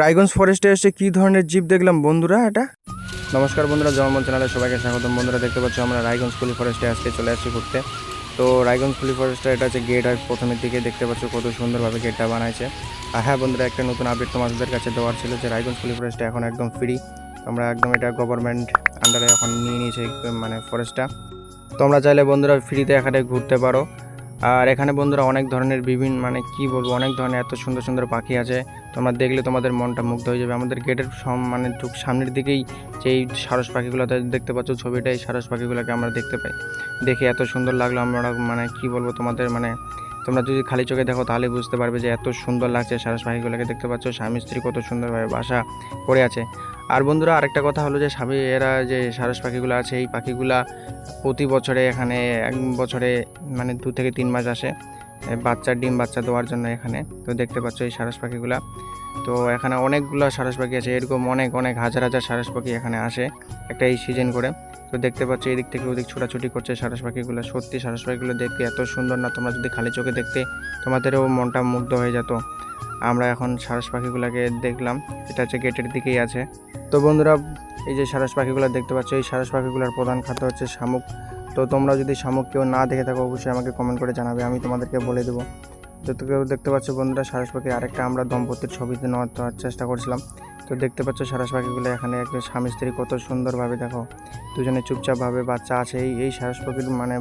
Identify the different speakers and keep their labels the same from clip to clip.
Speaker 1: রায়গঞ্জ ফরেস্টে এসে কি ধরনের জিপ দেখলাম বন্ধুরা এটা? নমস্কার বন্ধুরা জন্ম চ্যানেলে সবাইকে স্বাগতম। বন্ধুরা, দেখতে পাচ্ছ আমরা রায়গঞ্জ ফুলি ফরেস্টে আজকে চলে আসছি ঘুরতে। তো রায়গঞ্জ ফুলি ফরেস্টে এটা হচ্ছে গেট হয় প্রথমের দিকে দেখতে পাচ্ছ কত সুন্দরভাবে গেটটা বানাইছে। আর হ্যাঁ বন্ধুরা, একটা নতুন আপডেট তোমাদের কাছে দেওয়ার ছিল যে রায়গঞ্জ ফুলি ফরেস্টে এখন একদম ফ্রি আমরা একদম এটা গভর্নমেন্ট আন্ডারে এখন নিয়ে নিয়েছে মানে ফরেস্টটা তোমরা চাইলে বন্ধুরা ফ্রিতে এখানে ঘুরতে পারো। আর এখানে বন্ধুরা অনেক ধরনের বিভিন্ন মানে কি বলব, অনেক ধরনের এত সুন্দর সুন্দর পাখি আছে। তোমরা দেখলে তোমাদের মনটা মুগ্ধ হয়ে যাবে। আমাদের গেটের মানে ঠিক সামনের দিকেই যেই সারস পাখিগুলো দেখতে পাচ্ছ, ছবিটা এই সারস পাখিগুলোকে আমরা দেখতে পাই। দেখে এত সুন্দর লাগল আমরা মানে কি বলব তোমাদের মানে তোমরা যদি খালি চোখে দেখো তাহলে বুঝতে পারবে যে এত সুন্দর লাগছে সারস পাখিগুলোকে দেখতে পাচ্ছ। স্বামী স্ত্রী কত সুন্দরভাবে বাসা করে আছে। আর বন্ধুরা, আরেকটা কথা হলো যে স্বামী, এরা যে সারস পাখিগুলো আছে, এই পাখিগুলা প্রতি বছরে এখানে এক বছরে মানে দু থেকে তিন মাস আসে বাচ্চার ডিম বাচ্চা দেওয়ার জন্য এখানে। তো দেখতে পাচ্ছ এই সারস পাখিগুলা। তো এখানে অনেকগুলো সারস পাখি আছে, এরকম অনেক অনেক হাজার হাজার সারস পাখি এখানে আসে একটা এই সিজন করে। তো দেখতে পাচ্ছ এদিক থেকে ওদিক ছোটাছুটি করছে সারস পাখিগুলো। সত্যি সারস পাখিগুলো দেখতে এত সুন্দর না, তোমরা যদি খালি চোখে দেখতে, তোমাদেরও মনটা মুগ্ধ হয়ে যেত। আমরা এখন সারস পাখিগুলোকে দেখলাম, এটা হচ্ছে গেটের দিকেই আছে। তো বন্ধুরা, এই যে সারস পাখিগুলো দেখতে পাচ্ছ, এই সারস পাখিগুলোর প্রধান খাদ্য হচ্ছে শামুক। তো তোমরা যদি শামুক কেউ না দেখে থাকো, অবশ্যই আমাকে কমেন্ট করে জানাবে, আমি তোমাদেরকে বলে দেবো। তো দেখতে পাচ্ছ বন্ধুরা, সারস পাখি আরেকটা আমরা দম্পতির ছবিতে নেওয়ার চেষ্টা করছিলাম। তো দেখতে পাচ্ছ সারস পাখিগুলো এখানে একটা স্বামী স্ত্রী কত সুন্দরভাবে, দেখো, দুজনে চুপচাপভাবে বাচ্চা আছে। এই এই সারস পাখির মানে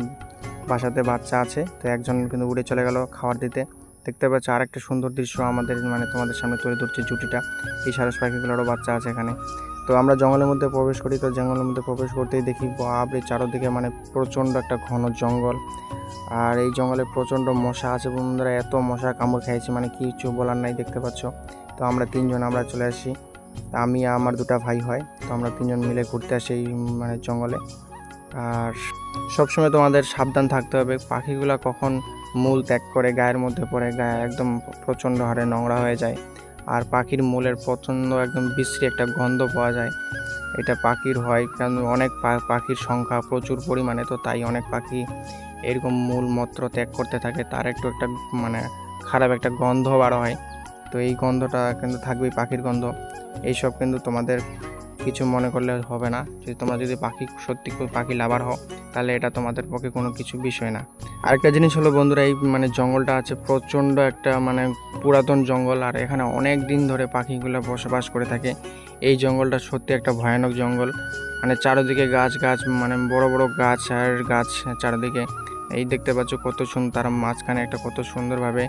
Speaker 1: বাসাতে বাচ্চা আছে, তো একজন কিন্তু উড়ে চলে গেল খাবার দিতে। দেখতে পাচ্ছ আর একটা সুন্দর দৃশ্য আমাদের মানে তোমাদের সামনে তুলে ধরছে জুটিটা। এই সারস পাখিগুলোরও বাচ্চা আছে এখানে। তো আমরা জঙ্গলের মধ্যে প্রবেশ করি, তো জঙ্গলের মধ্যে প্রবেশ করতেই দেখি বাপরে চারোদিকে মানে প্রচণ্ড একটা ঘন জঙ্গল। আর এই জঙ্গলে প্রচণ্ড মশা আছে বন্ধুরা, এত মশা কামড় খেয়েছে মানে কিছু বলার নাই, দেখতে পাচ্ছ। তো আমরা তিনজন আমরা চলে আসি। আমি, আমার দুটা ভাই হয়, তো আমরা তিনজন মিলে ঘুরতে আসি এই মানে জঙ্গলে। আর সবসময় তোমাদের সাবধান থাকতে হবে, পাখিগুলা কখন মূল ত্যাগ করে গায়ের মধ্যে পড়ে, গায়ে একদম প্রচণ্ড হারে নোংরা হয়ে যায়। আর পাখির মূলের প্রচণ্ড একদম বিশ্রী একটা গন্ধ পাওয়া যায়। এটা পাখির হয় কারণ অনেক পাখির সংখ্যা প্রচুর পরিমাণে, তো তাই অনেক পাখি এরকম মূল মূত্র ত্যাগ করতে থাকে। তার একটু একটা মানে খারাপ একটা গন্ধ বার হয়। তো এই গন্ধটা কিন্তু থাকবেই পাখির গন্ধ। এইসব কিন্তু তোমাদের কিছু মনে করলে হবে না। যদি তোমরা যদি পাখি, সত্যি পাখি লাভার হও, তাহলে এটা তোমাদের পক্ষে কোনো কিছু বিষয় না। আরেকটা জিনিস হলো বন্ধুরা, এই মানে জঙ্গলটা আছে প্রচণ্ড একটা মানে পুরাতন জঙ্গল, আর এখানে অনেক দিন ধরে পাখিগুলো বসবাস করে থাকে। এই জঙ্গলটা সত্যি একটা ভয়ানক জঙ্গল। মানে চারিদিকে গাছ গাছ মানে বড় বড় গাছ আর গাছ চারিদিকে। এই দেখতে পাচ্ছ কত সুন্দর তার মাঝখানে একটা কত সুন্দরভাবে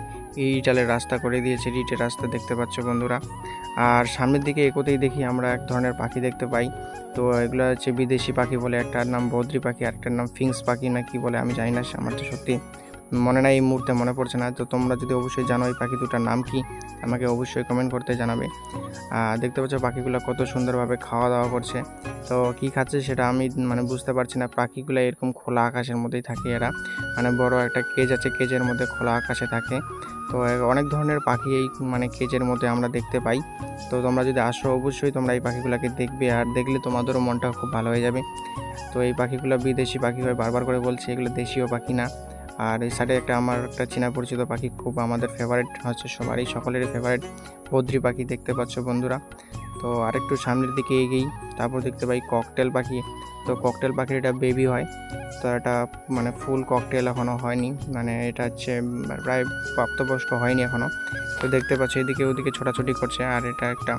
Speaker 1: ইটালের রাস্তা করে দিয়েছে, ইটের রাস্তা দেখতে পাচ্ছ বন্ধুরা। আর সামনের দিকে এগোতেই দেখি আমরা এক ধরনের পাখি দেখতে পাই। তো এগুলো হচ্ছে বিদেশি পাখি বলে একটার নাম, বদ্রি পাখি আরেকটার নাম, ফিংস পাখি না কি বলে আমি জানি না, আমার তো সত্যি মনে নাই এই মুহূর্তে মনে পড়ছে না। তো তোমরা যদি অবশ্যই জানো এই পাখি দুটার নাম কি, আমাকে অবশ্যই কমেন্ট করতে জানাবে। আর দেখতে পাচ্ছ পাখিগুলো কত সুন্দরভাবে খাওয়া দাওয়া করছে। তো কী খাচ্ছে সেটা আমি মানে বুঝতে পারছি না। পাখিগুলো এরকম খোলা আকাশের মধ্যেই থাকে এরা। মানে বড় একটা কেজ আছে কেজের মধ্যে খোলা আকাশে থাকে। তো অনেক ধরনের পাখি এই মানে কেজের মধ্যে আমরা দেখতে পাই। তো তোমরা যদি আসো, অবশ্যই তোমরা এই পাখিগুলোকে দেখবে। আর দেখলে তোমাদেরও মনটা খুব ভালো হয়ে যাবে। তো এই পাখিগুলো বিদেশি পাখি হয় বারবার করে বলছি, এগুলো দেশীয় পাখি না। আর এই সাইডে একটা আমার একটা চেনা পরিচিত পাখি, খুব আমাদের ফেভারিট হচ্ছে সবারই, সকলেরই ফেভারিট বদ্রি পাখি দেখতে পাচ্ছ বন্ধুরা। তো আরেকটু সামনের দিকে এগিয়েই তারপর দেখতে পাই ককটেল পাখি। তো ককটেল পাখির এটা বেবি হয়, তো এটা মানে ফুল ককটেল এখনও হয়নি মানে এটা হচ্ছে প্রায় প্রাপ্তবয়স্ক হয়নি এখনও তো দেখতে পাচ্ছি এদিকে ওদিকে ছোটাছুটি করছে, আর এটা একটা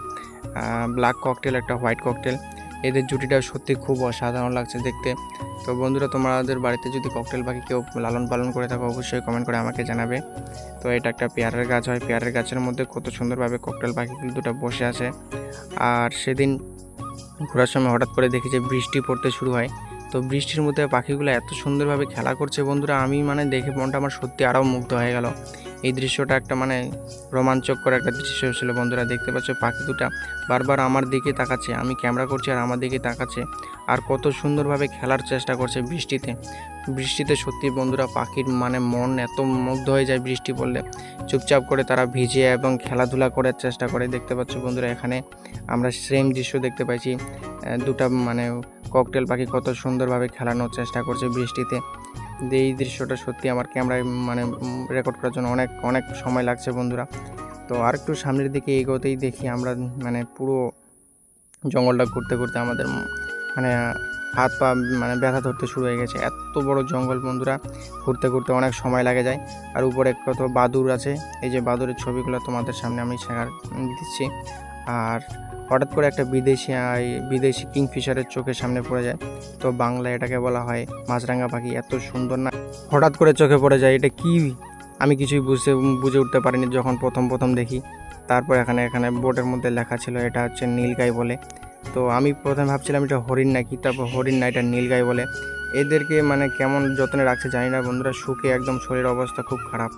Speaker 1: ব্ল্যাক ককটেল একটা হোয়াইট ককটেল এদের জুটিটা সত্যি খুব অসাধারণ লাগছে দেখতে। তো বন্ধুরা, তোমাদের বাড়িতে যদি ককটেল পাখি কেউ লালন পালন করে থাকো, অবশ্যই কমেন্ট করে আমাকে জানাবে। তো এটা একটা পেয়ারের গাছ হয়। পেয়ারের গাছের মধ্যে কত সুন্দরভাবে ককটেল পাখিগুলো দুটো বসে আছে। আর সেদিন ঘোরার সময় হঠাৎ করে দেখি যে বৃষ্টি পড়তে শুরু হয়। তো বৃষ্টির মধ্যে পাখিগুলো এত সুন্দরভাবে খেলা করছে বন্ধুরা, আমি মানে দেখে মনটা আমার সত্যি আরও মুগ্ধ হয়ে গেল। এই দৃশ্যটা একটা মানে রোমাঞ্চকর একটা দৃশ্য ছিল। বন্ধুরা, দেখতে পাচ্ছ পাখি দুটা বারবার আমার দিকে তাকাচ্ছে, আমি ক্যামেরা করছি আর আমার দিকে তাকাচ্ছে আর কত সুন্দরভাবে খেলার চেষ্টা করছে বৃষ্টিতে। বৃষ্টিতে সত্যি বন্ধুরা, পাখির মানে মন এত মুগ্ধ হয়ে যায় বৃষ্টি পড়লে। চুপচাপ করে তারা ভিজে এবং খেলাধুলা করার চেষ্টা করে। দেখতে পাচ্ছ বন্ধুরা, এখানে আমরা সেম দৃশ্য দেখতে পাইছি। দুটা মানে ককটেল পাখি কত সুন্দরভাবে খেলানোর চেষ্টা করছে বৃষ্টিতে। এই দৃশ্যটা সত্যি আমার ক্যামেরায় মানে রেকর্ড করার জন্য অনেক অনেক সময় লাগছে বন্ধুরা। তো আর একটু সামনের দিকে এগোতেই দেখি আমরা মানে পুরো জঙ্গলটা ঘুরতে ঘুরতে আমাদের মানে হাত পা মানে ব্যথা ধরতে শুরু হয়ে গেছে। এত বড় জঙ্গল বন্ধুরা, ঘুরতে ঘুরতে অনেক সময় লাগে যায়। আর উপরে কত বাদুর আছে, এই যে বাদুরের ছবিগুলো তোমাদের সামনে আমি শেখার দিচ্ছি। আর হঠাৎ করে একটা বিদেশি বিদেশি কিংফিশারের চোখের সামনে পড়ে যায়। তো বাংলা এটাকে বলা হয় মাছরাঙা পাখি। এত সুন্দর না। হঠাৎ করে চোখে পড়ে যায়, এটা কি? আমি কিছুই বুঝতে, বুঝে উঠতে পারিনি যখন প্রথম প্রথম দেখি। তারপর এখানে এখানে বোর্ডের মধ্যে লেখা ছিল, এটা হচ্ছে নীলগাই বলে। তো আমি প্রথমে ভাবছিলাম এটা হরিণ নাকি? তারপর হরিণ না, এটা নীলগাই বলে। এদেরকে মানে কেমন যত্নে রাখছে জানি না বন্ধুরা শুকে একদম শরীর অবস্থা খুব খারাপ।